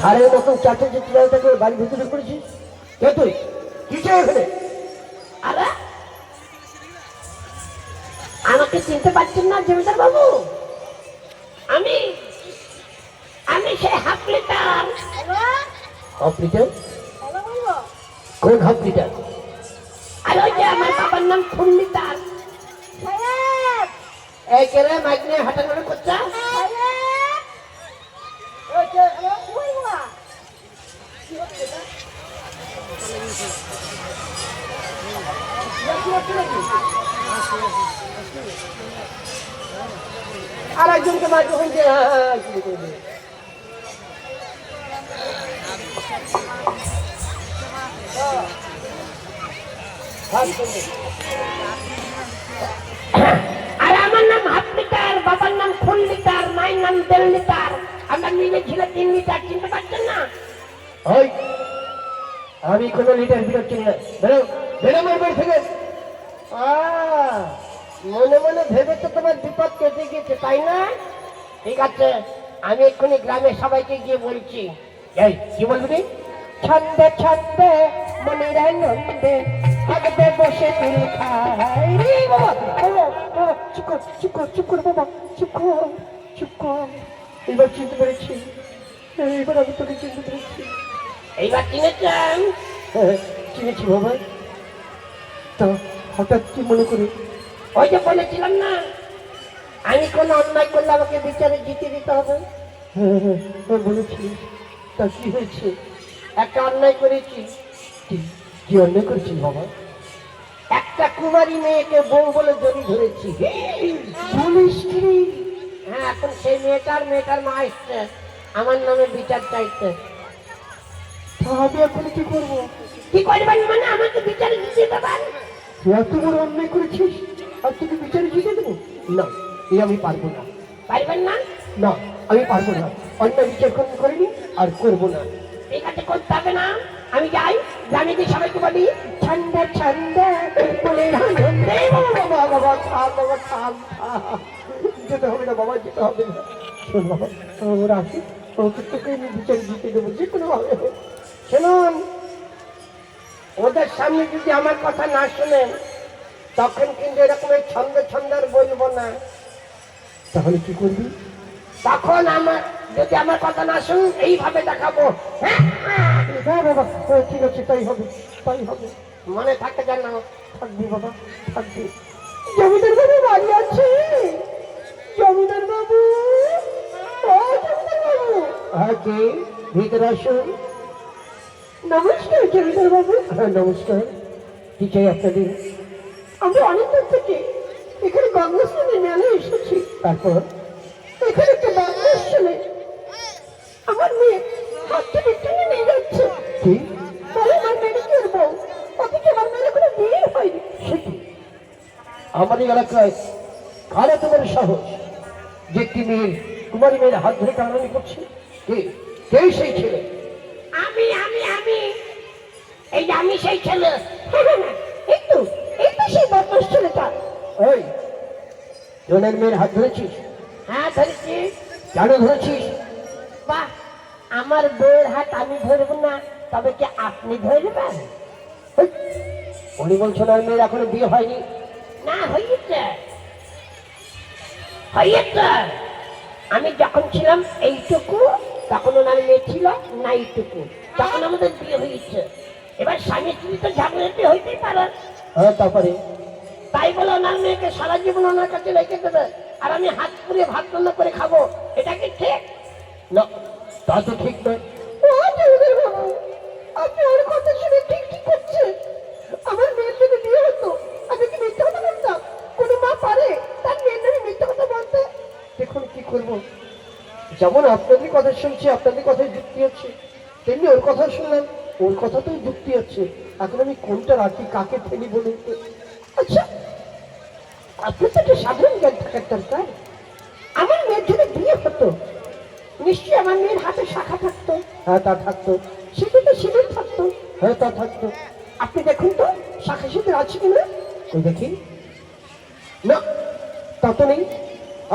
সারের মতন চারটে যে চিলাটাকে বাড়ি ভিতরে করেছিস কে তুই? কি চাই এখানে আরে আমাকে চিনতে পারছেন না জমিদার বাবু? আমি আমি সেই হাফ লিটার। Half litre? কোন হাফ লিটার? আর ওই যে আমার বাবার নাম ফুল লিটার এই মাইক নিয়ে হাঁটাঘাটা করছে। আর একজনকে মাইক্রোফোন দিয়ে হ্যাঁ, শুরু করে। আর আমার নাম হাফ লিটার বাবার নাম ফুল লিটার মায়ের নাম দেড় লিটার আমরা মিলে ছিল তিন লিটার চিনতে পারছেন না? আমি কোনো লিটার ফিটার চিনি না। বেরো বেরো আমার বাড়ি থেকে। মনে মনে ভেবে তো তোমার বিপদ কেটে গেছে তাই না? ঠিক আছে আমি এক্ষুনি গ্রামের সবাইকে গিয়ে বলছি। এই কি বলবি ছন্দে ছন্দে মনির নন্দে থাকবে বসে তুল খাই রে বাবা বাবা, চুপ কর চুপ কর চুপ কর বাবা চুপ কর চুপ কর। এবার চিনতে পেরেছি এবার আমি তোকে চিনতে পেরেছি। এইবার চিনেছেন? হ্যাঁ, চিনেছি বাবা। তা হঠাৎ কি মনে করে? ওই যে বলেছিলাম না আমি কোনো অন্যায় করলে আমাকে বিচারে জিতে দিতে হবে? হ্যাঁ হ্যাঁ হ্যাঁ, বলেছিলিস তা কি হয়েছে? একটা অন্যায় করেছি। কি অন্যায় করেছিস বাবা? একটা কুমারী মেয়েকে বউ বলে জড়ি ধরেছি। হ্যাঁ এখন সেই মেয়েটার মেয়েটার মা এসছে। আমার নামে বিচার চাইছে। তা আমি এখন কি করব? কি করবেন মানে আমাকে বিচারে দিতে দেবেন? এত বড় অন্যায় করেছিস আর তোকে বিচারে জিতে দেবো না এই আমি পারব না পারবেন না না আমি পারব না অন্যায় বিচার কোনো করিনি আর করব না ঠিক আছে করতে হবে না আমি যাই জানি যে সবাইকে বলি ঠান্ডা ঠান্ডা বলে বাবা বাবা বাবা থাম বাবা থাম থাম। যেতে হবে না বাবা যেতে হবে না শোন বাবা ওরা আসি ওকে তোকে আমি বিচার দিতে দেবো যে কোনো ভাবে হোক। শুনুন ওদের সামনে যদি আমার কথা না শুনেন তখন কিন্তু এরকম ছন্দ ছন্দ আর বলব না। তাহলে কি করবি? তখন আমার যদি আমার কথা না শুনুন এইভাবে দেখাবো। হ্যাঁ? হ্যাঁ বাবা ঠিক আছে তাই হবে তাই হবে। মনে থাকে যেন থাকবি বাবা থাকবি। জমিদার বাবু বাড়ি আছে। জমিদার বাবু। জমিদার বাবু। হ্যাঁ কে ভিতরে আসুন। নমস্কার জমিদার বাবু হ্যাঁ নমস্কার। কি চাই আপনাদের। আমরা অনেকদিন থেকে এখানে গঙ্গাস্নানের মেলা এসেছি। তারপর? এখানে একটা বাংলা ছেলে আমার মেয়ে হাতটা নিয়ে যাচ্ছে। কি? বলে আমার বউ অথচ আমার মেয়ের কোনো বিয়ে হয়নি। সে কি? আমাদের এলাকায় কারা তোমার সাহস। যে একটি মেয়ের কুমারী মেয়ের হাত ধরে টানানি করছে। কে? কে সেই ছেলে? সেই ছেলে। এই তো এই তো সেই বদমাস ছেলেটা। ওই জনের মেয়ের হাত ধরেছিস? হ্যাঁ কেন ধরেছিস? বাহ আমার বউয়ের হাত আমি ধরবো না তবে কি আপনি ধরবেন? উনি বলছেন ওই মেয়ের এখনও বিয়ে হয়নি। না হয়েছে। হয়েছে। আমি যখন ছিলাম এইটুকু তখন ওনার মেয়ে ছিল না এইটুকু তখন আমাদের বিয়ে হয়েছে। এবার স্বামী স্ত্রী তো ঝগড়াতে হইতেই পারে। হ্যাঁ তারপরে? তাই বলে ওনার মেয়েকে সারা জীবন ওনার কাছে রেখে দেবে। আর আমি হাত পুড়িয়ে ভাত রান্না করে খাব। এটা কি ঠিক? না তা তো ঠিক নয়। আপনি ওর কথা শুনে ঠিক ঠিক করছে। আমার মেয়ের যদি বিয়ে হতো আমি কি মিথ্যা কথা বলতাম? কোনো মা পারে? তার মেয়ের নামে মিথ্যা কথা বলতে? দেখুন কি করব। যেমন আপনাদের কথা শুনছি আপনাদের কথায় যুক্তি আছে। তেমনি ওর কথা শুনলাম। ওর কথাতেও যুক্তি আছে। এখন আমি কোনটা রাখি কাকে ফেলি বলুন তো? আচ্ছা আপনার তো একটা সাধারণ জ্ঞান থাকার দরকার আমার মেয়ের যদি বিয়ে হতো নিশ্চয়ই আমার মেয়ের হাতে শাখা থাকতো। হ্যাঁ তা থাকতো। তো সিঁদুর থাকতো? হ্যাঁ তা থাকতো। আপনি দেখুন তো শাখা সিঁদুর আছে কিনা ওই দেখি? না তা তো নেই।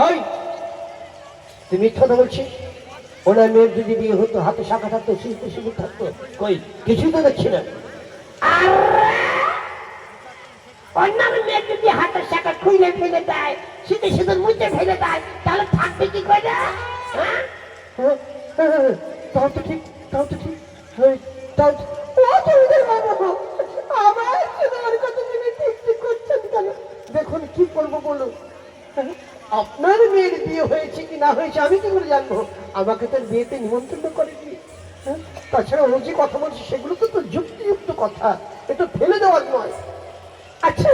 ওই তুই মিথ্যা বলছিস? ওনার মেয়ের যদি বিয়ে হতো হাতে শাখা থাকতো শিল্পী শিল্পী থাকতো কই কিছুই তো দেখছি না অন্যান্য মেয়ে যদি হাতের শাখা খুইলে ফেলে দেয় শীতে শীতে মুছে ফেলে দেয় তাহলে থাকবে কি করে হ্যাঁ হ্যাঁ, হ্যাঁ, হ্যাঁ, তাও তো ঠিক তাও তো ঠিক হ্যাঁ, তাও তো- ও জমিদার বাবু আমার ছেলের কথা তুমি ঠিক ঠিক করছেন কেন দেখুন কি করব বলুন হ্যাঁ, আপনার মেয়ের বিয়ে হয়েছে কি না হয়েছে আমি কি করে জানব আমাকে তার বিয়েতে নিমন্ত্রণ করেনি। হ্যাঁ, তাছাড়া ও যে কথা বলছে সেগুলো তো যুক্তিযুক্ত কথা। এটা ফেলে দেওয়ার নয়। আচ্ছা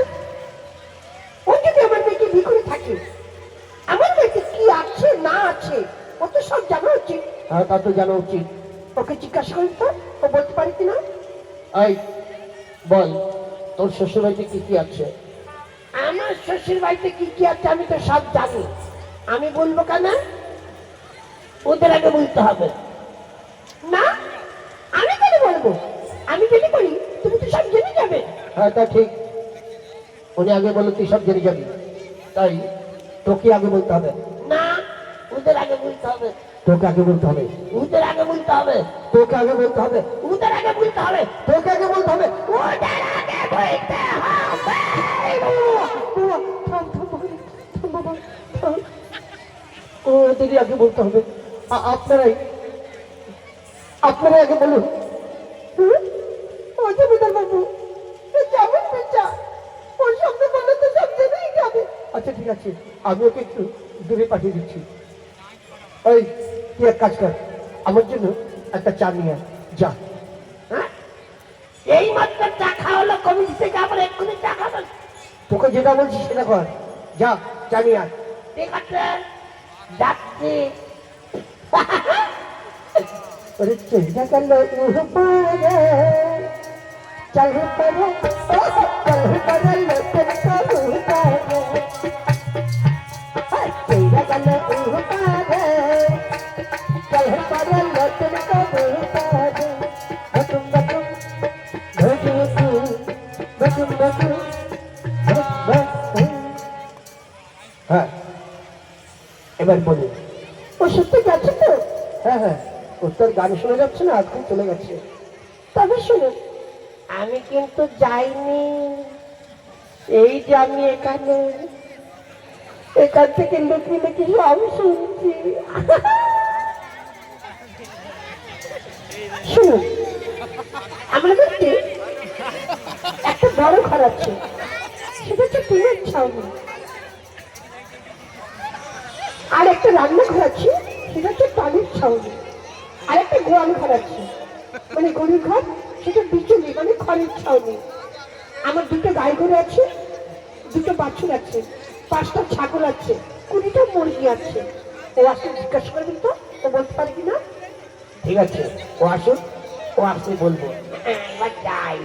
ও যদি আমার মেয়েকে বিয়ে করে থাকে আমার মেয়েকে কি আছে না আছে ও তো সব জানা উচিত। হ্যাঁ তা তো জানা উচিত। ওকে জিজ্ঞাসা করি তো ও বলতে পারে কিনা? এই বল তোর শ্বশুরবাড়িতে কি কি আছে? আমার শ্বশুর বাড়িতে কি কি আছে আমি তো সব জানি। আমি বলব কেন? ওদের আগে বলতে হবে না আমি কেন বলব আমি যদি বলি তুমি তো সব জেনে যাবে হ্যাঁ তা ঠিক উনি আগে বলো তুই সব জেনে যাবি তাই তোকে আগে বলতে হবে না ওদের আগে বলতে হবে তোকে আগে বলতে হবে ওদের আগে বলতে হবে তোকে আগে বলতে হবে ওদের আগে বলতে হবে তোকে আগে বলতে হবে ওদের আগে বলতে হবে ওদেরই আগে বলতে হবে আপনারাই। আপনারাই আগে বলুন। হুম? ও জমিদার বাবু ও যেমন ওর সামনে বললে তো সব জেনেই যাবে। আচ্ছা ঠিক আছে। আমি ওকে একটু দূরে পাঠিয়ে দিচ্ছি। ওই তুই এক কাজ কর। আমার জন্য একটা চা নিয়ে। যা? এই মাত্র খাওয়া হলো কমিটি থেকে আবার এক্ষুনি খাবেন তোকে যেটা বলছি সেটা কর। যা চা নিয়ে আয়। ঠিক আছে। যাচ্ছি। পারে চেষ্টা করল উহ পারে চল পারে লোচন কবু পারে বকুম বকুম ভজু বকুম বকুম হ্যাঁ এবার বলুন ও সত্যি তো হ্যাঁ হ্যাঁ। ওর তোর গান শোনা যাচ্ছে না এখন চলে গেছে। তবে শুনুন আমি কিন্তু যাইনি। এই যে আমি এখানে, এখান থেকে লুকিয়ে লুকিয়ে সব শুনছি। শুনুন আমার কাছে একটা বড় ঘর আছে। সেটা হচ্ছে টিনের ছাউনি আর একটা রান্নাঘর আছে। সেটা হচ্ছে ছাউনি আর একটা গোয়াল ঘর আছে মানে গরুর ঘর, সেটা বিচুলি মানে খড়ের ছাউনি আমার দুটো গাই গরু আছে, দুটো বাছুর আছে, পাঁচটা ছাগল আছে, কুড়িটা মুরগি আছে। ও আসলে জিজ্ঞাসা করবেন তো, ও বলতে পারে কিনা? ঠিক আছে, ও আসুন ও আসলে বলব। এবার যাই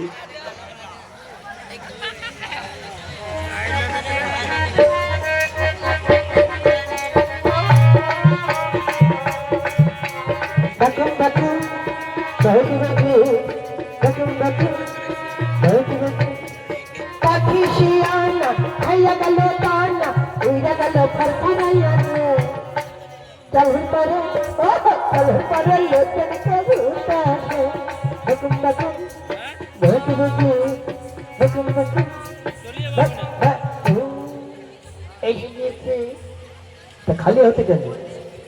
খালি হতে কেন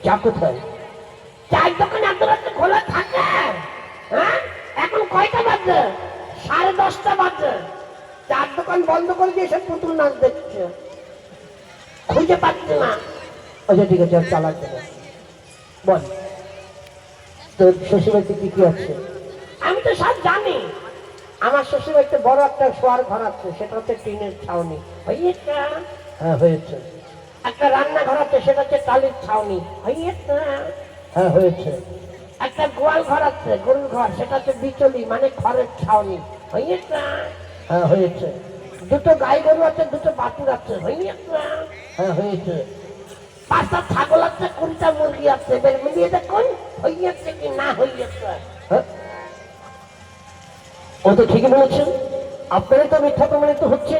চা কোথায় চার দোকান খোলা থাকে হ্যাঁ এখন কয়টা বাজে সাড়ে দশটা বাজে চার দোকান বন্ধ করে দিয়ে সব পুতুল নাচ দেখছে খুঁজে পাচ্ছে না আচ্ছা ঠিক আছে চালাতে বল। তোর শ্বশুরবাড়িতে কি কি আছে? আমি তো সব জানি। আমার শ্বশুরবাড়িতে বড় একটা শোয়ার ঘর আছে সেটা হচ্ছে টিনের ছাউনি। হইয়েছে হ্যাঁ হয়েছে। একটা রান্নাঘর আছে সেটা হচ্ছে টালির ছাউনি। হইয়েছে হ্যাঁ হয়েছে। একটা গোয়াল ঘর আছে গরুর ঘর সেটা হচ্ছে বিচলি মানে খড়ের ছাউনি। হইয়েছে হ্যাঁ হয়েছে। দুটো গাই গরু আছে দুটো বাছুর আছে। হইয়েছে হ্যাঁ হয়েছে। পাঁচটা ছাগল আছে কোনটা মুরগি আছে। এবার মিলিয়ে দেখুন, হইয়াছে কি না হইয়াছে। হ্যাঁ? ও তো ঠিকই বলেছেন। আপনারই তো মিথ্যা প্রমাণিত হচ্ছে